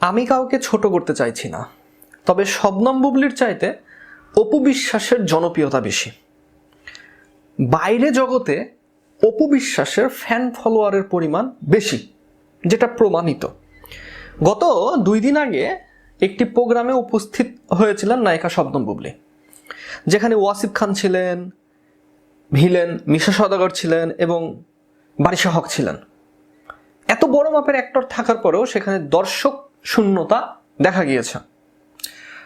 আমি কাউকে ছোট করতে চাইছি না। তবে শবনম বুবলির চাইতে অপু বিশ্বাসের জনপ্রিয়তা বেশি। বাইরে জগতে অপু বিশ্বাসের ফ্যান ফলোয়ারের পরিমাণ বেশি, যেটা প্রমাণিত। গত দুই দিন আগে একটি প্রোগ্রামে উপস্থিত হয়েছিলেন নায়িকা শবনম বুবলি। যেখানে ওয়াসিফ খান ছিলেন, ভিলেন মিশা সদাগর ছিলেন এবং বারিশা হক ছিলেন। এত বড় মাপের অ্যাক্টর থাকার পরেও সেখানে দর্শক শূন্যতা দেখা গিয়েছে।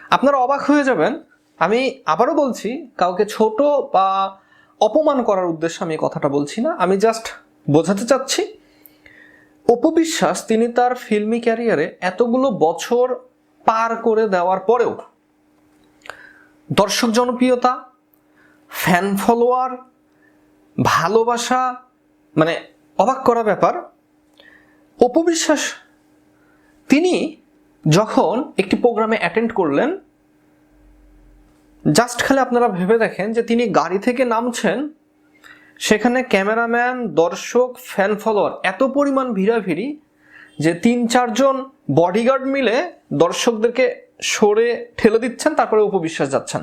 আপনারা অবাক হয়ে যাবেন, আমি আবারও বলছি, কাউকে ছোট বা অপমান করার উদ্দেশ্যে আমি কথাটা বলছি না। আমি জাস্ট বোঝাতে চাচ্ছি অপবিশ্বাস তিনি তার ফিল্মি ক্যারিয়ারে এতগুলো বছর পার করে দেওয়ার পরেও দর্শক জনপ্রিয়তা ফ্যান ফলোয়ার ভালোবাসা মানে অবাক করা ব্যাপার অপবিশ্বাস তিনি যখন একটি প্রোগ্রামে অ্যাটেন্ড করলেন জাস্ট খালি আপনারা ভেবে দেখেন যে তিনি গাড়ি থেকে নামছেন, সেখানে ক্যামেরাম্যান, দর্শক ফ্যান ফলোয়ার এত পরিমাণ ভিড়াভিড়ি যে তিন চারজন বডিগার্ড মিলে দর্শকদেরকে সরে ঠেলে দিচ্ছেন, তারপরে উপবিশ্বাস যাচ্ছেন।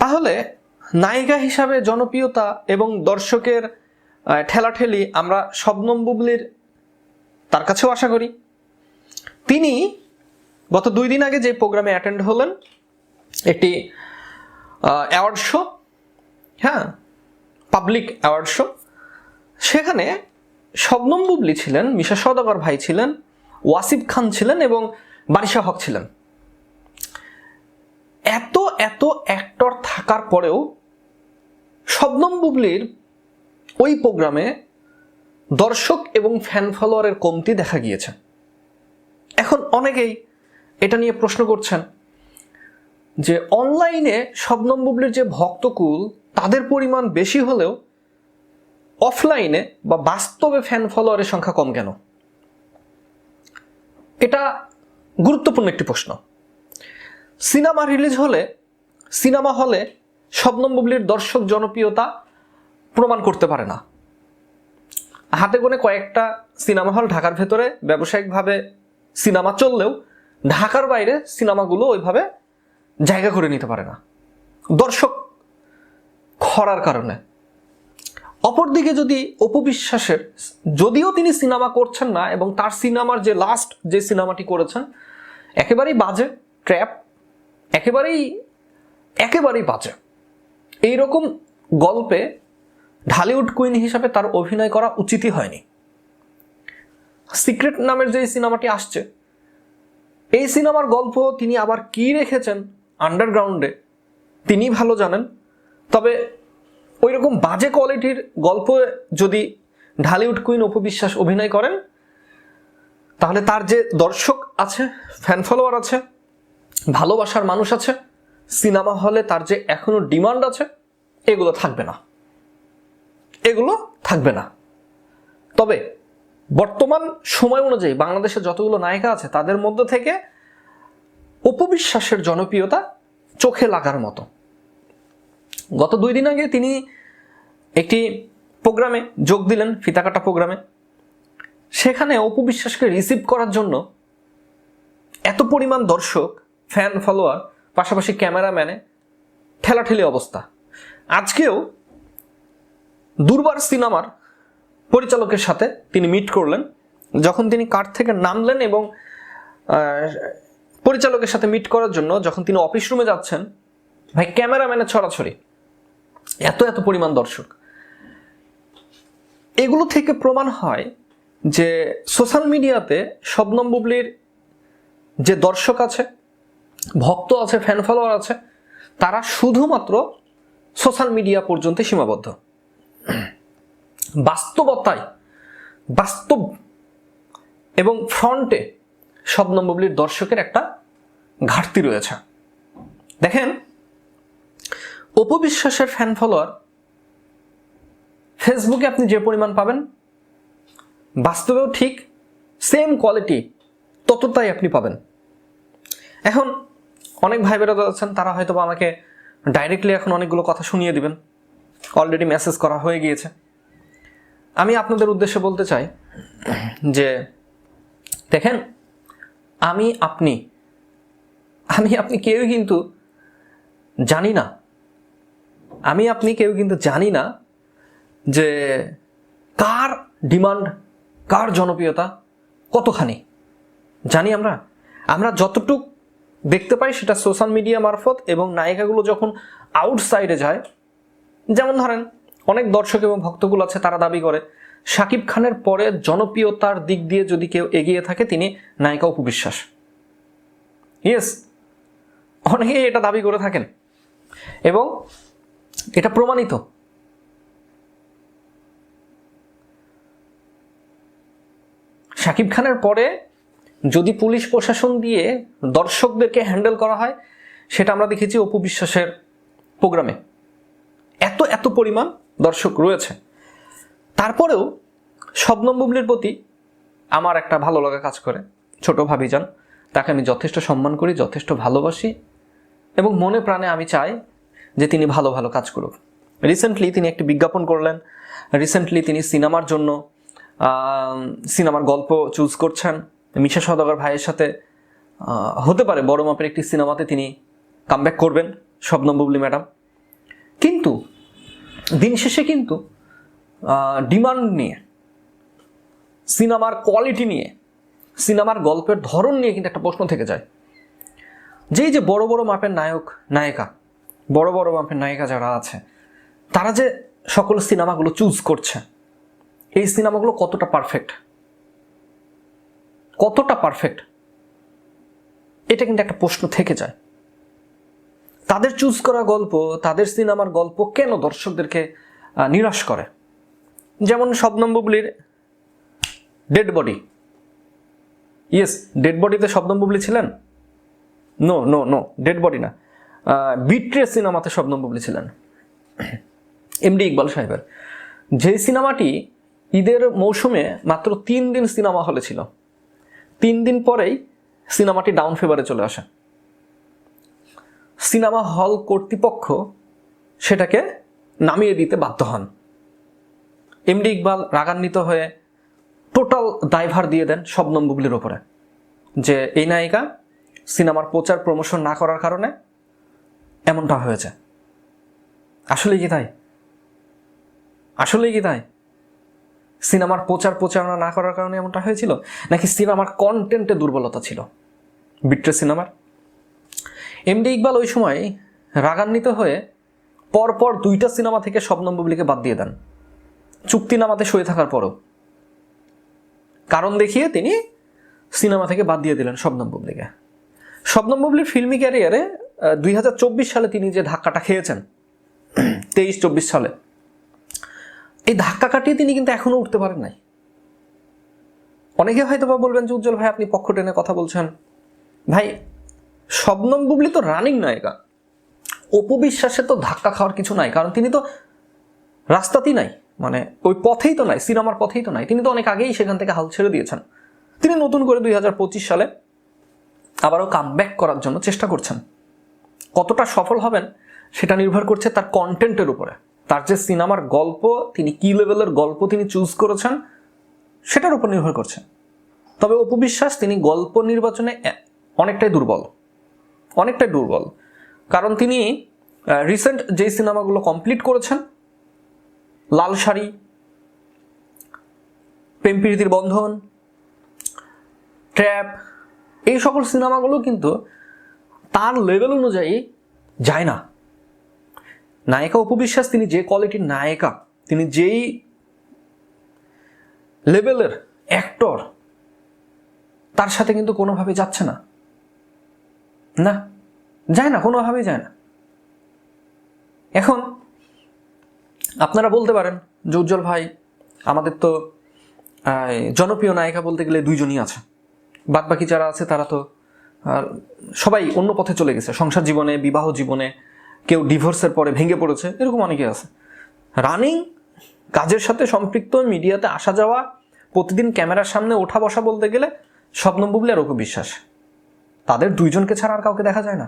তাহলে নায়িকা হিসাবে জনপ্রিয়তা এবং দর্শকের ঠেলাঠেলি আমরা শবনম বুবলির তার কাছেও আশা করি। তিনি গত দুই দিন আগে যে প্রোগ্রামে অ্যাটেন্ড হলেন, একটি অ্যাওয়ার্ড শো হ্যাঁ পাবলিক অ্যাওয়ার্ড শো, সেখানে শবনম বুবলি ছিলেন, মিশা সদাগর ভাই ছিলেন, ওয়াসিফ খান ছিলেন এবং বারিশা হক ছিলেন। এত এত অ্যাক্টর থাকার পরেও শবনম বুবলির ওই প্রোগ্রামে দর্শক এবং ফ্যান ফলোয়ারের কমতি দেখা গিয়েছে। এখন অনেকেই এটা নিয়ে প্রশ্ন করছেন যে অনলাইনে শবনম বুবলির যে ভক্তকুল, তাদের পরিমাণ বেশি হলেও অফলাইনে বা বাস্তবে ফ্যান ফলোয়ারের সংখ্যা কম কেন? এটা গুরুত্বপূর্ণ একটি প্রশ্ন। সিনেমা রিলিজ হলে, সিনেমা হলে শবনম বুবলির দর্শক জনপ্রিয়তা প্রমাণ করতে পারে না। হাতে গোনে কয়েকটা সিনেমা হল ঢাকার ভেতরে, ব্যবসায়িকভাবে সিনেমা চললেও ঢাকার বাইরে সিনেমাগুলো ওইভাবে জায়গা করে নিতে পারে না। দর্শক খরার কারণে। অপরদিকে যদি অপবিশ্বাসের যদিও তিনি সিনেমা করছেন না এবং তার সিনেমার যে লাস্ট যে সিনেমাটি করেছেন, একেবারেই বাজে ট্র্যাপ একেবারেই একেবারেই বাজে। এইরকম গল্পে ঢালিউড কুইন হিসাবে তার অভিনয় করা উচিতই হয়নি। সিক্রেট নামের যে সিনেমাটি আসছে, এই সিনেমার গল্প তিনি আবার কি রেখেছেন আন্ডারগ্রাউন্ডে তিনি ভালো জানেন। তবে ওই রকম বাজে কোয়ালিটির গল্প যদি ঢালিউড কুইন উপবিশ্বাস অভিনয় করেন, তাহলে তার যে দর্শক আছে ফ্যান ফলোয়ার আছে, ভালোবাসার মানুষ আছে, সিনেমা হলে তার যে এখনও ডিমান্ড আছে, এগুলো থাকবে না। এগুলো থাকবে না। তবে বর্তমান সময় অনুযায়ী বাংলাদেশে যতগুলো নায়িকা আছে, তাদের মধ্যে থেকে অপবিশ্বাসের জনপ্রিয়তা চোখে লাগার মতো। গত দুই দিন আগে তিনি একটি প্রোগ্রামে যোগ দিলেন, ফিতাকাটা প্রোগ্রামে। সেখানে অপবিশ্বাসকে রিসিভ করার জন্য এত পরিমাণ দর্শক, ফ্যান, ফলোয়ার, পাশাপাশি ক্যামেরাম্যানে ঠেলাঠেলি অবস্থা। আজকেও দুর্বার সিনেমার পরিচালকের সাথে তিনি মিট করলেন। যখন তিনি কার থেকে নামলেন এবং পরিচালকের সাথে মিট করার জন্য যখন তিনি অফিস রুমে যাচ্ছেন, ভাই, ক্যামেরাম্যানের ছড়াছড়ি। এত এত পরিমাণ দর্শক। এগুলো থেকে প্রমাণ হয় যে সোশ্যাল মিডিয়াতে শবনম বুবলির যে দর্শক আছে, ভক্ত আছে ফ্যান ফলোয়ার আছে, তারা শুধুমাত্র সোশ্যাল মিডিয়া পর্যন্ত সীমাবদ্ধ। বাস্তবতায়, বাস্তব এবং ফ্রন্টে শবনম বুবলির দর্শকের একটা ঘাটতি রয়েছে। দেখেন অপবিশ্বাসের ফ্যান ফলোয়ার ফেসবুকে আপনি যে পরিমাণ পাবেন, বাস্তবেও ঠিক সেম কোয়ালিটি ততটাই আপনি পাবেন। এখন অনেক ভাই বেরোতে আছেন, তারা হয়তো আমাকে ডাইরেক্টলি এখন অনেকগুলো কথা শুনিয়ে দিবেন। অলরেডি মেসেজ করা হয়ে গিয়েছে। আমি আপনাদের উদ্দেশ্যে বলতে চাই যে, দেখেন, আমি, আপনি আমি, আপনি কেউ কিন্তু জানি না। আমি, আপনি কেউ কিন্তু জানি না যে কার ডিমান্ড, কার জনপ্রিয়তা কতখানি। জানি আমরা। আমরা যতটুক দেখতে পাই সেটা সোশ্যাল মিডিয়া মারফত এবং নায়িকাগুলো যখন আউটসাইডে যায় যেমন ধরেন, অনেক দর্শক এবং ভক্তগুলো আছে, তারা দাবি করে শাকিব খানের পরে জনপ্রিয়তার দিক দিয়ে যদি কেউ এগিয়ে থাকে, তিনি নায়িকা উপবিশ্বাস ইয়েস অনেকেই এটা দাবি করে থাকেন। এবং এটা প্রমাণিত। শাকিব খানের পরে যদি পুলিশ প্রশাসন দিয়ে দর্শকদেরকে হ্যান্ডেল করা হয়, সেটা আমরা দেখেছি অপু বিশ্বাসের প্রোগ্রামে। এত এত পরিমাণ দর্শক রয়েছে। তারপরেও শবনম বুবলির প্রতি আমার একটা ভালো লাগা কাজ করে। ছোট ভাবি যান, তাকে আমি যথেষ্ট সম্মান করি, যথেষ্ট ভালোবাসি এবং মনে প্রাণে আমি চাই যে তিনি ভালো ভালো কাজ করুক। রিসেন্টলি তিনি একটি বিজ্ঞাপন করলেন। রিসেন্টলি তিনি সিনেমার জন্য সিনেমার গল্প চুজ করছেন। মিশা সদাগর ভাইয়ের সাথে হতে পারে বড় মাপের একটি সিনেমাতে তিনি কামব্যাক করবেন শবনম বুবলি ম্যাডাম। কিন্তু, দিন শেষে কিন্তু ডিমান্ড নিয়ে সিনেমার কোয়ালিটি নিয়ে সিনেমার গল্পের ধরন নিয়ে কিন্তু একটা প্রশ্ন থেকে যায়। যেই যে বড় বড় মাপের নায়ক, নায়িকা, বড় বড় মাপের নায়িকা যারা আছে, তারা যে সকল সিনেমাগুলো চুজ করছে, এই সিনেমাগুলো কতটা পারফেক্ট কতটা পারফেক্ট এটা কিন্তু একটা প্রশ্ন থেকে যায়। তাদের চুজ করা গল্প, তাদের সিনেমার গল্প কেন দর্শকদেরকে নিরাশ করে? যেমন শবনম বুবলির ডেড বডি ইয়েস ডেড বডিতে শবনম বুবলি ছিলেন? No no no dead body না। বিট্রে সিনেমাতে শবনম বুবলি ছিলেন। এমডি ইকবাল সাহেবের। যে সিনেমাটি ঈদের মৌসুমে মাত্র তিন দিন সিনেমা হলে ছিল, তিন দিন পরেই সিনেমাটি ডাউন ফেভারে চলে আসে। সিনেমা হল কর্তৃপক্ষ সেটাকে নামিয়ে দিতে বাধ্য হন। এমডি ইকবাল রাগান্বিত হয়ে টোটাল দায়ভার দিয়ে দেন শবনম বুবলির ওপরে যে এই নায়িকা সিনেমার প্রচার প্রমোশন না করার কারণে এমনটা হয়েছে। আসলেই কি তাই? আসলেই কি তাই? সিনেমার প্রচার প্রচারণা না করার কারণে এমনটা হয়েছিল? নাকি সিনেমার কন্টেন্টে দুর্বলতা ছিল? বিট্রে সিনেমার এমডি ইকবাল ওই সময় রাগান্বিত হয়ে পরপর দুইটা সিনেমা থেকে শবনম বুবলিকে বাদ দিয়ে দেন। চুক্তিনামাতে সই থাকার পরও। কারণ দেখিয়ে তিনি সিনেমা থেকে বাদ দিয়ে দিলেন শবনম বুবলিকে। শবনম বুবলির ফিল্মি ক্যারিয়ারে দুই হাজার চব্বিশ সালে তিনি যে ধাক্কাটা খেয়েছেন, তেইশ চব্বিশ সালে, এই ধাক্কা কাটিয়ে তিনি কিন্তু এখনও উঠতে পারেন নাই। অনেকে হয়তো বা বলবেন যে, উজ্জ্বল ভাই, আপনি পক্ষ টেনে কথা বলছেন। ভাই শবনম বুবলি তো রানিং নায়িকা। অপবিশ্বাসে তো ধাক্কা খাওয়ার কিছু নাই, কারণ তিনি তো রাস্তাতেই নাই মানে ওই পথেই তো নাই, সিনেমার পথেই তো নাই। তিনি তো অনেক আগেই সেখান থেকে হাল ছেড়ে দিয়েছেন। তিনি নতুন করে দুই হাজার পঁচিশ সালে আবারও কামব্যাক করার জন্য চেষ্টা করছেন। কতটা সফল হবেন সেটা নির্ভর করছে তার কন্টেন্টের উপরে। তার যে সিনেমার গল্প, তিনি কি লেভেলের গল্প তিনি চুজ করেছেন, সেটার উপর নির্ভর করছে। তবে অপবিশ্বাস তিনি গল্প নির্বাচনে অনেকটাই দুর্বল। অনেকটাই দুর্বল। কারণ তিনি রিসেন্ট যেই সিনেমাগুলো কমপ্লিট করেছেন, লাল শাড়ি, প্রেম প্রীতির বন্ধন ট্র্যাপ এই সকল সিনেমাগুলো কিন্তু তার লেভেল অনুযায়ী যায় না। নায়িকা উপবিশ্বাস তিনি যে কোয়ালিটির নায়িকা, তিনি যেই লেভেলের অ্যাক্টর তার সাথে কিন্তু কোনোভাবে যাচ্ছে না। না, যায় না, কোনোভাবেই যায় না। এখন আপনারা বলতে পারেন যে উজ্জ্বল ভাই, আমাদের তো জনপ্রিয় নায়িকা বলতে গেলে দুইজনই আছে। বাদ বাকি যারা আছে, তারা তো সবাই অন্য পথে চলে গেছে। সংসার জীবনে, বিবাহ জীবনে, কেউ ডিভোর্সের পরে ভেঙে পড়েছে, এরকম অনেকে আছে। রানিং, কাজের সাথে সম্পৃক্ত, মিডিয়াতে আসা যাওয়া, প্রতিদিন ক্যামেরার সামনে ওঠা বসা বলতে গেলে স্বপ্ন বুবলি আর অপু বিশ্বাস তাদের দুইজনকে ছাড়া আর কাউকে দেখা যায় না।